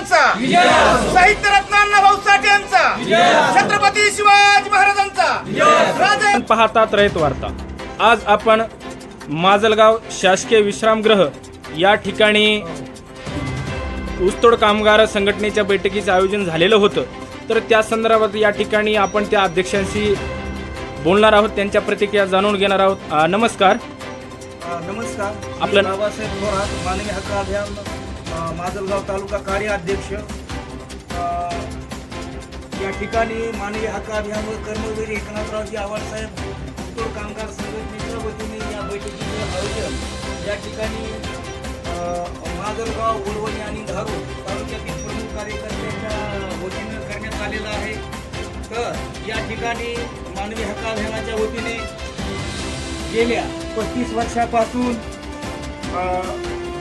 यांचा साहित्य रत्न अण्णाभाऊ साठे यांचा छत्रपती शिवाजी महाराजांचा. पाहतात रयत वार्ता आज आपण माजलगाव शासकीय विश्रामगृह या ठिकाणी ऊसतोड कामगार संघटनेच्या बैठकीचं आयोजन झालेलं होतं. तर त्या संदर्भात या ठिकाणी आपण त्या अध्यक्षांशी बोलणार आहोत त्यांच्या प्रतिक्रिया जाणून घेणार आहोत. नमस्कार. नमस्कार. आपलं- बाबासाहेब थोरात मानवी हक्क अभियान माजलगाव तालुका कार्याध्यक्ष अध्यक्ष या ठिकाणी मानवी हक्क अभियान व कर्मवीर एकनाथरावजी आवाडसाहेब उत्तर कामगार संघटनेच्या वतीने या बैठकीचे आयोजन या ठिकाणी माजलगाव उडवणी आणि धारू तालुक्यातील प्रमुख कार्यकर्त्यांच्या वतीने करण्यात आलेलं आहे. तर या ठिकाणी मानवी हक्क अभियानाच्या वतीने गेल्या पस्तीस वर्षापासून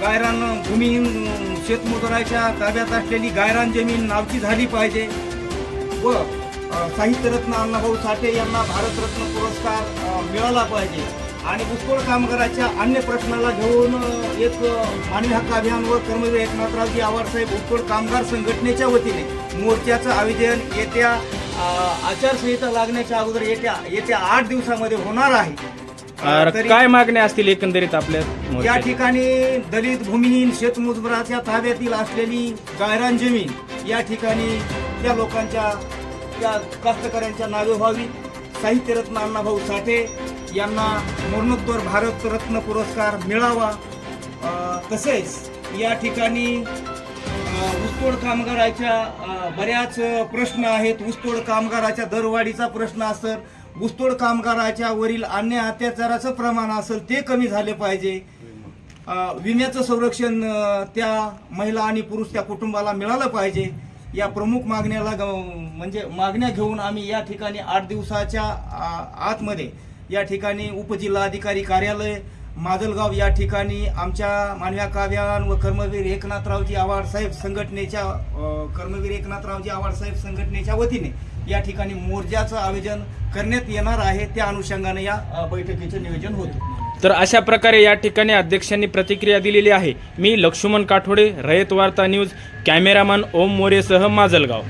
गायरान भूमिहीन अ, शेतमजुराच्या ताब्यात असलेली गायरान जमीन नावची झाली पाहिजे. व साहित्यरत्न अण्णाभाऊ साठे यांना भारतरत्न पुरस्कार मिळाला पाहिजे. आणि ऊसतोड कामगाराच्या अन्य प्रश्नाला घेऊन एक मानवी हक्क अभियान व कर्मवीर एकनाथरावजी आवाडसाहेब उत्कळ कामगार संघटनेच्या वतीने मोर्चाचं आयोजन येत्या आचारसंहिता लागण्याच्या अगोदर येत्या येत्या आठ दिवसामध्ये होणार आहे. अ, तरी- काय मागण्या असतील एकंदरीत आपल्या या मोर्चाच्या? ठिकाणी दलित भूमिहीन शेतमजुराच्या ताब्यातील असलेली गायरान जमीन या ठिकाणी त्या लोकांच्या त्या कास्तकऱ्यांच्या नावे व्हावी. साहित्यरत्न अण्णाभाऊ साठे यांना मरणोत्तर भारतरत्न पुरस्कार मिळावा. अ, तसेच या ठिकाणी अ, ऊसतोड कामगाराच्या अ, बऱ्याच प्रश्न आहेत. ऊसतोड कामगाराच्या दरवाढीचा प्रश्न असेल ऊसतोड कामगाराच्या वरील अन्य अत्याचाराचं प्रमाण असेल ते कमी झाले पाहिजे. विम्याचं संरक्षण त्या महिला आणि पुरुष त्या कुटुंबाला मिळालं पाहिजे. या प्रमुख मागण्याला ग- म्हणजे मागण्या घेऊन आम्ही या ठिकाणी आठ दिवसाच्या आ, आतमध्ये या ठिकाणी उपजिल्हाधिकारी कार्यालय माजलगाव या ठिकाणी आमच्या मानव्या काव्यान व कर्मवीर एकनाथरावजी आवाड साहेब संघटनेच्या कर्मवीर एकनाथरावजी आवाड साहेब संघटनेच्या वतीने या ठिकाणी मोर्चाचं आयोजन करण्यात येणार आहे. त्या अनुषंगाने या बैठकीचं नियोजन होतं. तर अशा प्रकारे या ठिकाणी अध्यक्षांनी प्रतिक्रिया दिलेली आहे. मी लक्ष्मण काठोडे रयत वार्ता न्यूज कॅमेरामॅन ओम मोरेसह माजलगाव.